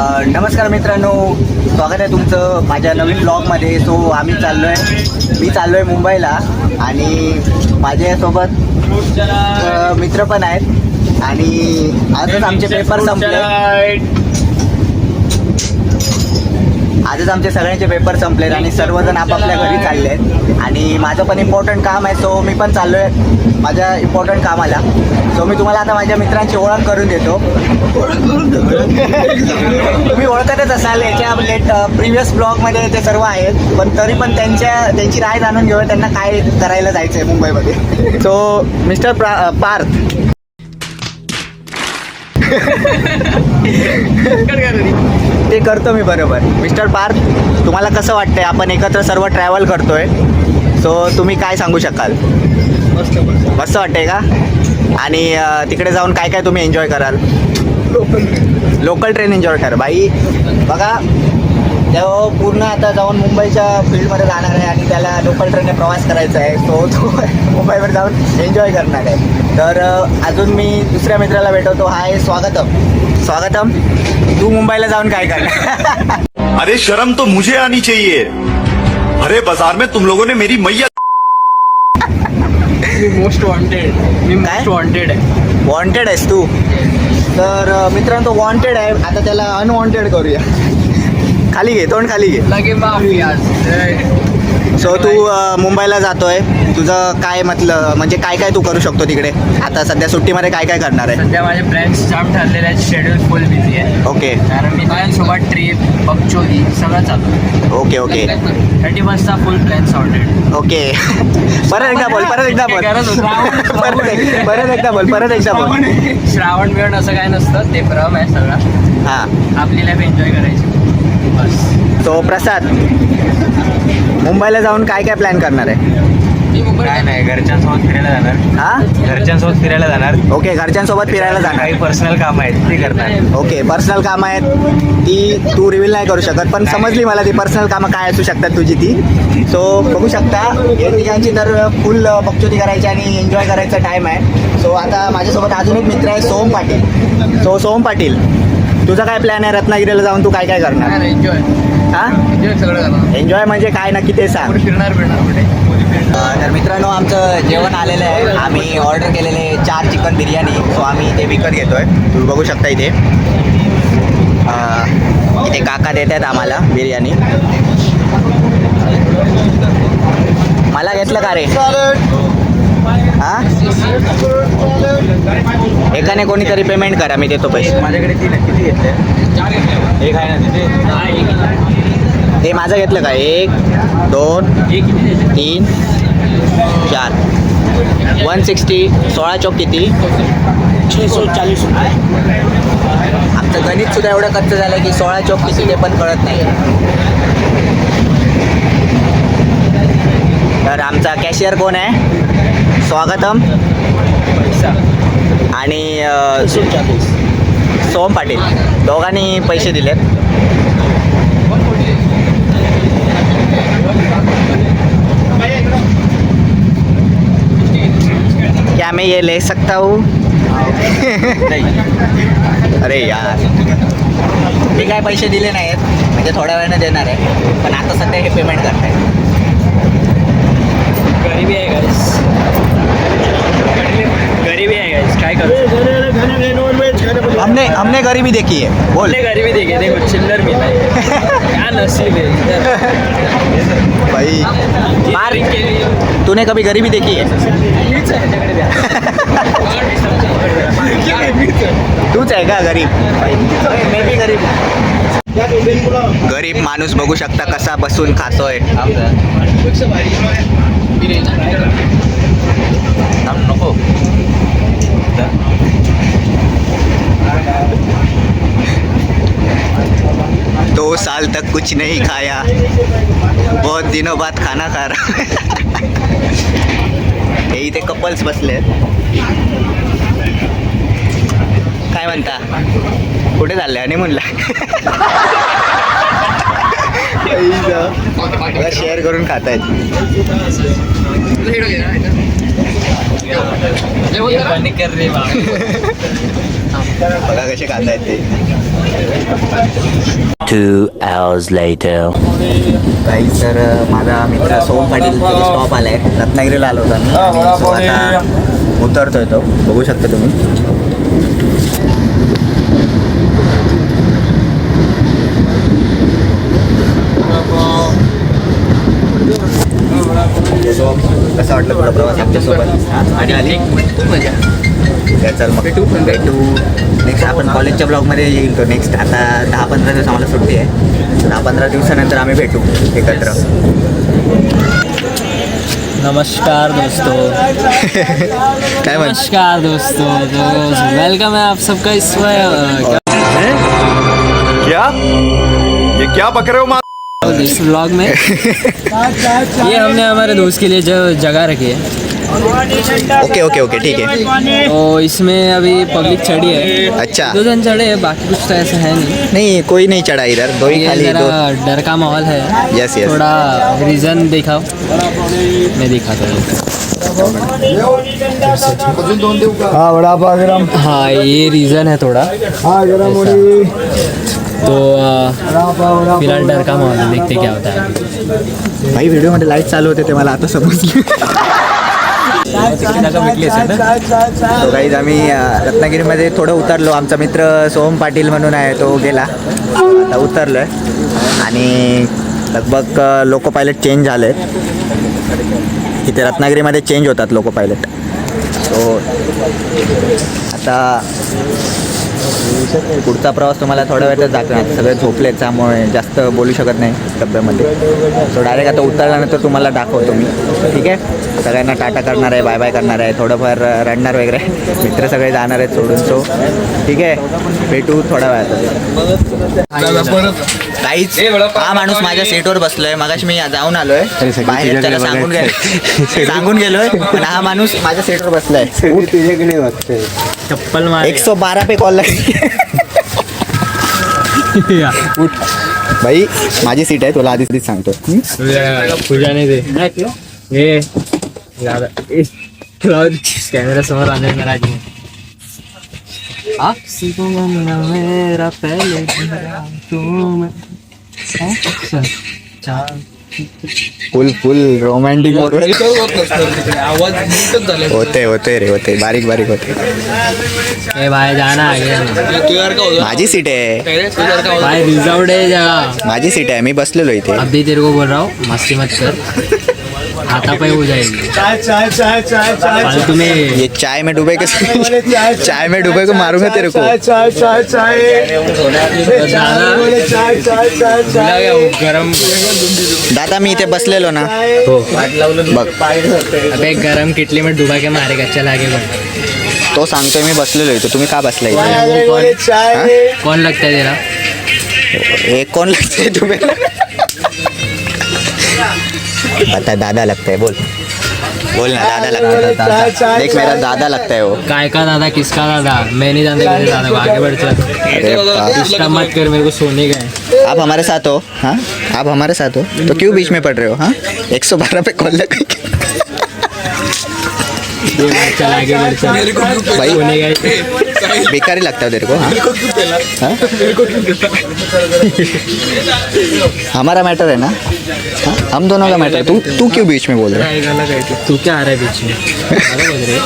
नमस्कार मित्रांनो स्वागत आहे तुमचं माझ्या नवीन ब्लॉगमध्ये सो आम्ही चाललो आहे मी चाललो आहे मुंबईला आणि माझ्यासोबत मित्र पण आहेत. आणि आजच आमचे पेपर संपले. आजच आमचे सगळ्यांचे पेपर संपलेत आणि सर्वजण आपापल्या घरी चालले आहेत आणि माझं पण इम्पॉर्टंट काम आहे सो मी पण चाललो आहे माझ्या इम्पॉर्टंट कामाला. सो मी तुम्हाला आता माझ्या मित्रांची ओळख करून देतो. तुम्ही ओळखतच असाल याच्या लेट प्रिव्हियस ब्लॉगमध्ये ते सर्व आहेत पण तरी पण त्यांच्या त्यांची राय जाणून घेऊया त्यांना काय करायला जायचं आहे मुंबईमध्ये. सो मिस्टर प्रा पार्थ. ते करतो मी बरोबर. मिस्टर पार्थ तुम्हाला कसं वाटतंय? आपण एकत्र सर्व ट्रॅव्हल करतोय. सो तुम्ही काय सांगू शकाल? मस्त वाटतंय का? आणि तिकडे जाऊन काय काय तुम्ही एन्जॉय कराल? लोकल ट्रेन एन्जॉय कर. बाई बघा तेव्हा पूर्ण आता जाऊन मुंबईच्या फील्डमध्ये जाणार आहे आणि त्याला लोकल ट्रेनने प्रवास करायचा आहे. सो तो मुंबईवर जाऊन एन्जॉय करणार आहे. तर अजून मी दुसऱ्या मित्राला भेटवतो. हाय स्वागतम. स्वागतम. तू मुंबईला जाऊन काय करणार अरे शर्म तो मुझे आनी चाहिए. अरे बाजार में तुम लोगों ने मेरी मैया मी मोस्ट वॉन्टेड मी? मोस्ट वॉन्टेड आहे. वॉन्टेड आहेस तू. तर मित्रांनो वॉन्टेड आहे. आता त्याला अनवॉन्टेड करूया. खाली घे तोंड खाली घे. लगे माफी आज सो तू अ, मुंबईला जातोय. तुझं काय म्हटलं म्हणजे काय काय तू करू शकतो तिकडे? आता सध्या सुट्टीमध्ये काय काय करणार आहे? सध्या माझे प्लॅन्स जाम ठरलेले आहेत शेड्यूल फुल बिझी आहे. ओके कारण मित्रांसोबत ट्रिप बगचोदी सगळं चालू ओके ओके थर्टी फर्स्टचा फुल प्लॅन सॉर्टेड ओके परत एकदा बोल परत एकदा बोल. गरज होती. परत एक- परत एकदा बोल परत एकदा बोल. श्रावण बिवण असं काय नसतं ते भ्रम आहे सगळा. हां. आपली लाईफ एन्जॉय करायची. सो प्रसाद. मुंबईला जाऊन काय काय प्लॅन करणार आहे? काय नाही घरच्यांसोबत फिरायला जाणार. हां? घरच्यांसोबत फिरायला जाणार. ओके घरच्यांसोबत फिरायला जाणार. काही पर्सनल काम आहेत ते करणार. ओके पर्सनल कामं आहेत. ती तू रिव्हील नाही करू शकत पण समजली मला ती पर्सनल कामं काय असू शकतात तुझी ती. सो बघू शकता या ठिकाणची तर फुल बकचोदी करायची आणि एन्जॉय करायचा टाईम आहे. सो आता माझ्यासोबत अजून एक मित्र आहे सोम पाटील. सो सोम पाटील तुझा काय प्लॅन आहे? रत्नागिरीला जाऊन तू काय काय करणार? एन्जॉय हां? एन्जॉय सगळं करणार. एन्जॉय म्हणजे काय? नक्की ते सांग. फिरणार फिरणार कुठे? अ, तर मित्रांनो आमचं जेवण आलेलं आहे. आम्ही ऑर्डर केलेले चार चिकन बिर्याणी. सो आम्ही ते विकत घेतोय. तुम्ही बघू शकता इथे. इथे काका देत आहेत आम्हाला बिर्याणी. मला घेतलं का रे? हा? एकाने कोणीतरी पेमेंट करा मी देतो पैसे. माझ्याकडे तीन. किती घेतले? एक आहे ना तिथे? हे माझं घेतलं का? एक दोन तीन चार. वन सिक्स्टी सोळा चौक किती? चाळीस आमचं गणित सुद्धा एवढं कच्चं झालं की सोळा चौक किती ते पण कळत नाही. तर आमचा कॅशियर कोण आहे? स्वागतम. आणि सोम पाटील दोघांनी पैसे दिलेत. क्या मैं ये ले सकता हूँ? अरे यार. मी काय पैसे दिले नाहीत म्हणजे थोड्या वेळाने देणार आहे पण आता सध्या हे पेमेंट करताय. गरीबी आहे गाईस काय करू हमने हमने गरीबी देखी है बोल। गरीबी देखे देखो चिल्लर भी क्या नसीब है भाई। मार तूने कभी गरीबी देखी है? तूच आहे का गरीब मी बी गरीब गरीब माणूस बघू शकता कसा बसून खातोय. नको. दो साल तक कुछ नहीं खाया। बहुत दिनों बाद खाना खा रहा हे। इथे कपल्स बसले काय म्हणता? कुठे चालले? आणि म्हणला शेअर करून खात बघा कसे खातायत ते Two hours later. काही तर माझा मित्र सोम पाटील स्टॉप आलाय. रत्नागिरीला आलो होता. मी आता उतरतोय तो. बघू शकता तुम्ही. कसं वाटलं तुला प्रवास आमच्यासोबत? आणि आली? खूप मजा. चल मग. भेटू भेटू. नेक्स्ट आपण कॉलेजच्या ब्लॉगमध्ये येईल तो नेक्स्ट आता दहा पंधरा दिवस आम्हाला सुट्टी आहे. दहा पंधरा दिवसानंतर आम्ही भेटू एकत्र. नमस्कार दोस्तों. काय नमस्कार दोस्तों. वेलकम है आप सबका इस क्या? ये क्या बक रहे हो माँ इस व्लॉग में। ये हमने हमारे दोस्त के लिए जो जगह रखी है। ओके ओके ओके ठीक है। तो इसमें अभी पब्लिक चढ़ी है। अच्छा। दो जन चढ़े हैं बाकी कुछ तो ऐसा है नहीं। नहीं कोई नहीं चढ़ा इधर दो ही खाली दो। डर का माहौल है। यस यस थोड़ा रीज़न दिखाओ। मैं दिखाता हूँ। हाँ बड़ा हाँ ये रीज़न है थोड़ा। ऐसा। फिलहाल डर का माहौल है देखते क्या होता है भाई व्हिडिओमध्ये लाइट चालू होते ते मला आता समजली. तो गाईज आम्ही रत्नागिरीमध्ये थोडं उतरलो. आमचा मित्र सोहम पाटील म्हणून आहे तो गेला. आता उतरलो आहे आणि लगभग लोको पायलट चेंज झाले इथे रत्नागिरीमध्ये चेंज होतात लोको पायलट सो आता पुढचा प्रवास तुम्हाला थोड्या वेळातच दाखवणार सगळे झोपलेत त्यामुळे जास्त बोलू शकत नाही डब्यामध्ये. सो डायरेक्ट आता उतरल्यानंतर तुम्हाला दाखवतो मी. ठीक आहे? सगळ्यांना टाटा करणार आहे बाय बाय करणार आहे. थोडंफार रडणार वगैरे मित्र सगळे जाणार आहेत सोडून. सो ठीक आहे? भेटू थोड्या वेळात. काहीच हा माणूस माझ्या सीटवर बसलोय. मगाशी मी जाऊन आलोय. बाहेर त्याला सांगून गेलो सांगून गेलोय. पण हा माणूस माझ्या सीटवर बसलाय. चप्पल मार. एक सौ बारा पे कॉल लगी उठ. भाई माझी सीट आहे तुला आधीच आधीच सांगतो हं? कॅमेरा समोर राज. आपसे मेरा पहले तुम फुल फुल रोमॅन्टिक होते होते रे होते. बारीक बारीक होते. ए भाई जाना आगे माझी सीट आहे. भाई रिज़र्व है जगह माझी सीट आहे मी बसलेलो इथे. अभी तेरे को बोल रहा हूँ मस्ती मत कर. हाथापाई हो जाएगी। फालतू में ये चाय में डूबे के चाय में डूबे को मारूँगा तेरे को। दादा गया वो गरम। दादा मी इथे बसलेलो ना। बघ। अबे गरम किटली में डुबा के मारेगा चल आगे बढ़ तो सांगतोय मी बसलेलो इथे तुम्ही का बसलाय? कौन लगता है? तेरा हे कोण लगते डुबेला आता दादा लगता है बोल। बोल ना दादा लगता है देख मेरा दादा लगता है वो। काय का दादा किसका दादा? मैं नहीं जानता मेरे दादा आगे बढ़ चल। मत कर मेरे को सोने का आप हमारे साथ हो हाँ? आप हमारे साथ हो? तो क्यों बीच में पड़ रहे हो हाँ? एक सौ बारह पे कॉल लग भाई बेकार ही लगता है तेरे को हाँ? हमारा मैटर है ना? हाँ? हम दोनों का मैटर तू तू क्यों बीच में बोल रहा है? तू क्या आ रहा है बीच में? बोल रहे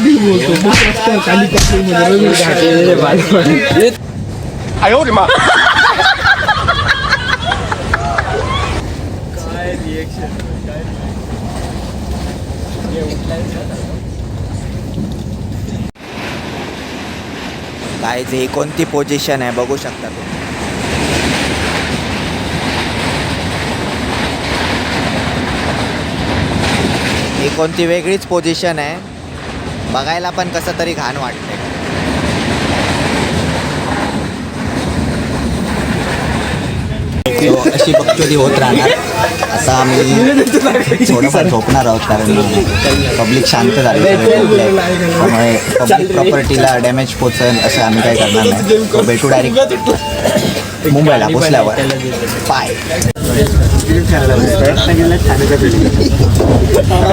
मैं बोलतो काय ही कोणती पोझिशन आहे? बघू शकता तुम्ही. ही कोणती वेगळीच पोझिशन आहे. बघायला पण कसं तरी घाण वाटते अशी बघतो होत राहणार. आता आम्ही थोडंफार झोपणार आहोत कारण पब्लिक शांत झाली त्यामुळे पब्लिक प्रॉपर्टीला डॅमेज पोचेल असं आम्ही काय करणार नाही. भेटू डायरेक्ट मुंबईला पोचल्यावर. पाय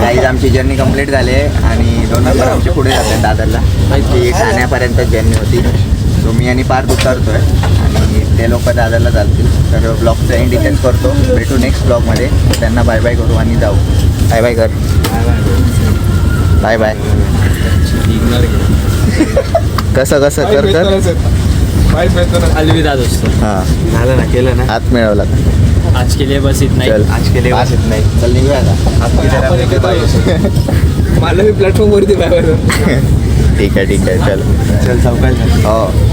गाईज आमची जर्नी कंप्लीट झाली आहे आणि दोन नंबर आमची पुढे जातात दादरला. ती ठाण्यापर्यंत जर्नी होती. सो मी आणि पार्थ उतरतोय आणि ते लोक दादरला चालतील तर ब्लॉगचं एंड इथेच करतो. भेटू नेक्स्ट ब्लॉगमध्ये त्यांना बाय बाय करू आणि जाऊ. बाय बाय कर बाय बाय कसं कसं कर कर? अलविदा दोस्तों हां. झालं ना केलं ना? हात मिळवला. आज के लिए बस इतना ही चल. आज केले नाही. चल निघूया आता. मला मी प्लॅटफॉर्म वरती बाहेर ठीक आहे ठीक आहे. चल. चल चौकात हो.